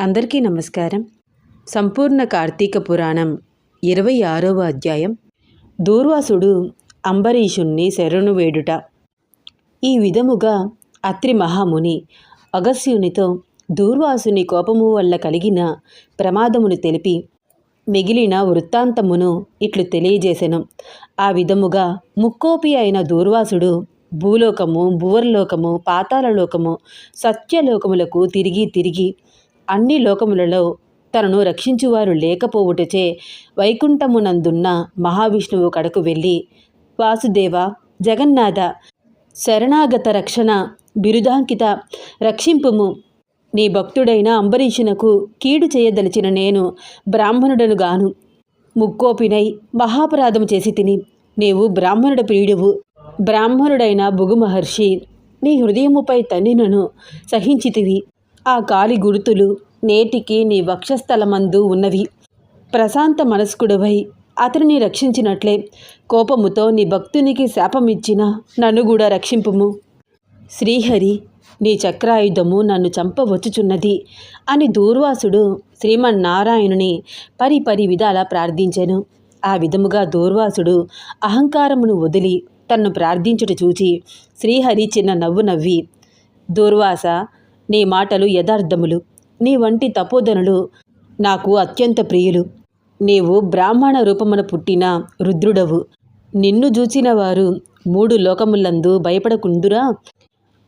అందరికీ నమస్కారం. సంపూర్ణ కార్తీక పురాణం ఇరవై ఆరవ అధ్యాయం. దూర్వాసుడు అంబరీషుణ్ణి శరణు వేడుట. ఈ విధముగా అత్రి మహాముని అగస్యునితో దూర్వాసుని కోపము వల్ల కలిగిన ప్రమాదమును తెలిపి మిగిలిన వృత్తాంతమును ఇట్లు తెలియజేసెను. ఆ విధముగా ముక్కోపి అయిన దూర్వాసుడు భూలోకము భువర్లోకము పాతాళలోకము సత్యలోకములకు తిరిగి తిరిగి అన్ని లోకములలో తనను రక్షించువారు లేకపోవుటచే వైకుంఠమునందున్న మహావిష్ణువు కడకు వెళ్ళి వాసుదేవ జగన్నాథ శరణాగత రక్షణ బిరుదాంకిత రక్షింపుము. నీ భక్తుడైన అంబరీషునకు కీడు చేయదలిచిన నేను బ్రాహ్మణుడను గాను. ముక్కోపినై మహాపరాధము చేసి తిని నీవు బ్రాహ్మణుడ ప్రియుడువు. బ్రాహ్మణుడైన భుగు మహర్షి నీ హృదయముపై తన్నినను సహించితివి. ఆ కాలి గుర్తులు నేటికి నీ వక్షస్థలమందు ఉన్నవి. ప్రశాంత మనస్కుడవై అతనిని రక్షించినట్లే. కోపముతో నీ భక్తునికి శాపమిచ్చిన నన్ను కూడా రక్షింపుము. శ్రీహరి నీ చక్రాయుధము నన్ను చంపవచ్చుచున్నది అని దూర్వాసుడు శ్రీమన్నారాయణుని పరి పరి విధాలా ప్రార్థించెను. ఆ విధముగా దూర్వాసుడు అహంకారమును వదిలి తన్ను ప్రార్థించుట చూచి శ్రీహరి చిన్న నవ్వు నవ్వి దూర్వాస నీ మాటలు యథార్థములు. నీ వంటి తపోధనులు నాకు అత్యంత ప్రియులు. నీవు బ్రాహ్మణ రూపమున పుట్టిన రుద్రుడవు. నిన్ను చూచిన వారు మూడు లోకములందు భయపడకుందురా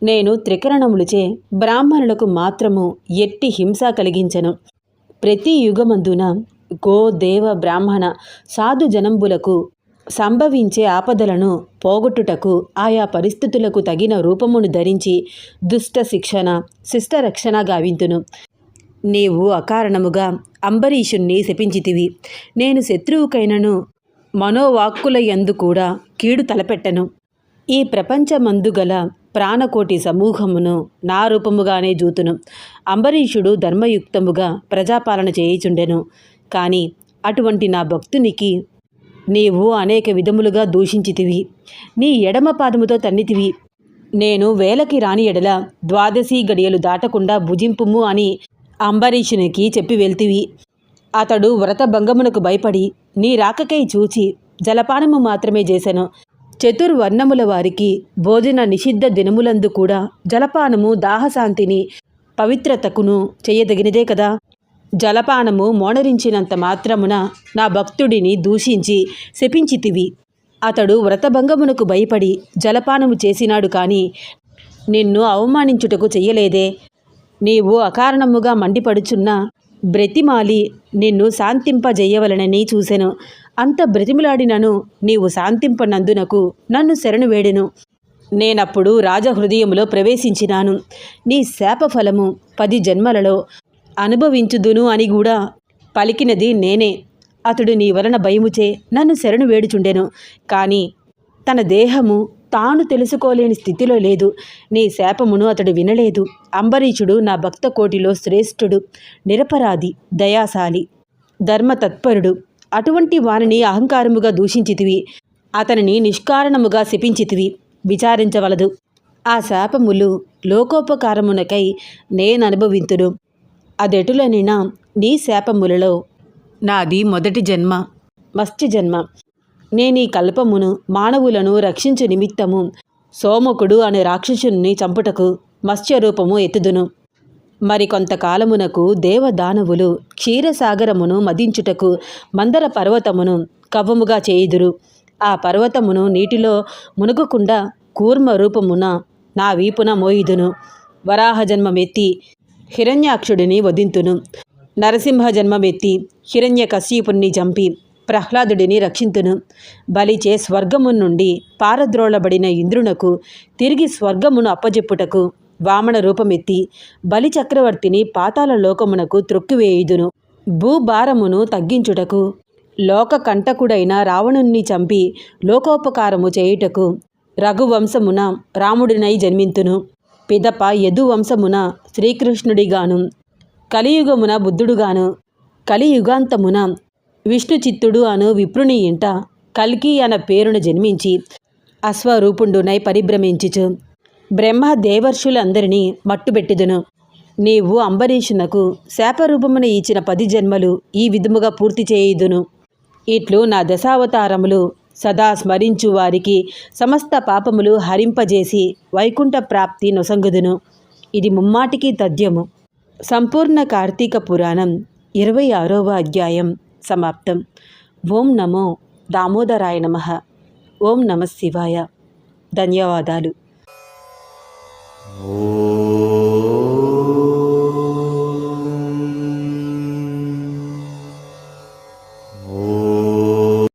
నేను త్రికరణములచే బ్రాహ్మణులకు మాత్రము ఎట్టి హింస కలిగించను. ప్రతి యుగమందున గో దేవ బ్రాహ్మణ సాధు జనంబులకు సంభవించే ఆపదలను పోగొట్టుటకు ఆయా పరిస్థితులకు తగిన రూపమును ధరించి దుష్ట శిక్షణ శిష్ట రక్షణ గావింతును. నీవు అకారణముగా అంబరీషుణ్ణి శపించితివి. నేను శత్రువుకైనను మనోవాక్కుల యందు కూడా కీడు తలపెట్టను. ఈ ప్రపంచమందు గల ప్రాణకోటి సమూహమును నా రూపముగానే జూతును. అంబరీషుడు ధర్మయుక్తముగా ప్రజాపాలన చేయుచుండెను. కానీ అటువంటి నా భక్తునికి నీవు అనేక విధములుగా దూషించితివి. నీ ఎడమ పాదముతో తన్నితివి. నేను వేలకి రాని ఎడల ద్వాదశి గడియలు దాటకుండా భుజింపుము అని అంబరీషునికి చెప్పి వెళ్తివి. అతడు వ్రతభంగమునకు భయపడి నీ రాకకై చూచి జలపానము మాత్రమే చేశాను చతుర్వర్ణముల వారికి భోజన నిషిద్ధ దినములందు కూడా జలపానము దాహశాంతిని పవిత్రతకును చేయదగినదే కదా. జలపానము మోనరించినంత మాత్రమున నా భక్తుడిని దూషించి శపించితివి. అతడు వ్రతభంగమునకు భయపడి జలపానము చేసినాడు కానీ నిన్ను అవమానించుటకు చెయ్యలేదే. నీవు అకారణముగా మండిపడుచున్న బ్రతిమాలి నిన్ను శాంతింపజేయవలనని చూసెను. అంత బ్రతిమిలాడినను నీవు శాంతింపనందునకు నన్ను శరణు వేడెను. నేనప్పుడు రాజహృదయములో ప్రవేశించినాను. నీ శాపఫలము పది జన్మలలో అనుభవించుదును అని కూడా పలికినది నేనే. అతడు నీ వలన భయముచే నన్ను శరణు వేడుచుండెను. కానీ తన దేహము తాను తెలుసుకోలేని స్థితిలో లేదు. నీ శాపమును అతడు వినలేదు. అంబరీషుడు నా భక్త కోటిలో శ్రేష్ఠుడు నిరపరాధి దయాశాలి ధర్మతత్పరుడు. అటువంటి వానిని అహంకారముగా దూషించితివి. అతనిని నిష్కారణముగా శపించితివి. విచారించవలదు. ఆ శాపములు లోకోపకారమునకై నేననుభవింతును. అదెటులనినా నీ శాపములలో నాది మొదటి జన్మ మత్స్య జన్మ. నేనీ కల్పమును మానవులను రక్షించు నిమిత్తము. సోమకుడు అనే రాక్షసుని చంపుటకు మత్స్యరూపము ఎత్తుదును. మరికొంతకాలమునకు దేవదానవులు క్షీరసాగరమును మదించుటకు మందర పర్వతమును కవ్వముగా చేయుదురు. ఆ పర్వతమును నీటిలో మునుగకుండా కూర్మ రూపమున నా వీపున మోయిదును. వరాహ జన్మమెత్తి హిరణ్యాక్షుడిని వధింతును. నరసింహ జన్మమెత్తి హిరణ్య కశ్యపుణ్ణి చంపి ప్రహ్లాదుడిని రక్షింతును. బలిచే స్వర్గము నుండి పారద్రోళబడిన ఇంద్రునకు తిరిగి స్వర్గమును అప్పజెప్పుటకు వామన రూపమెత్తి బలి చక్రవర్తిని పాతాల లోకమునకు త్రొక్కివేయుదును. భూభారమును తగ్గించుటకు లోక కంటకుడైన రావణుణ్ణి చంపి లోకోపకారము చేయుటకు రఘువంశమున రాముడినై జన్మింతును. పిదప యదువంశమున శ్రీకృష్ణుడిగాను కలియుగమున బుద్ధుడుగాను కలియుగాంతమున విష్ణు చిత్తుడు అను విప్రుని ఇంట కల్కి అన్న పేరును జన్మించి అశ్వరూపుండునై పరిభ్రమించుచు. బ్రహ్మ దేవర్షులందరినీ మట్టుబెట్టుదును. నీవు అంబరీషునకు శాపరూపమును ఇచ్చిన పది జన్మలు ఈ విధముగా పూర్తి చేయుదును. ఇట్లు నా దశావతారములు సదా స్మరించు వారికి సమస్త పాపములు హరింపజేసి వైకుంఠ ప్రాప్తి నొసంగుదును. ఇది ముమ్మాటికి తథ్యము. సంపూర్ణ కార్తీక పురాణం ఇరవై ఆరవ అధ్యాయం. సమాప్తం. ఓం నమో దామోదరాయ నమ. ఓం నమ శివాయ. ధన్యవాదాలు. ఓ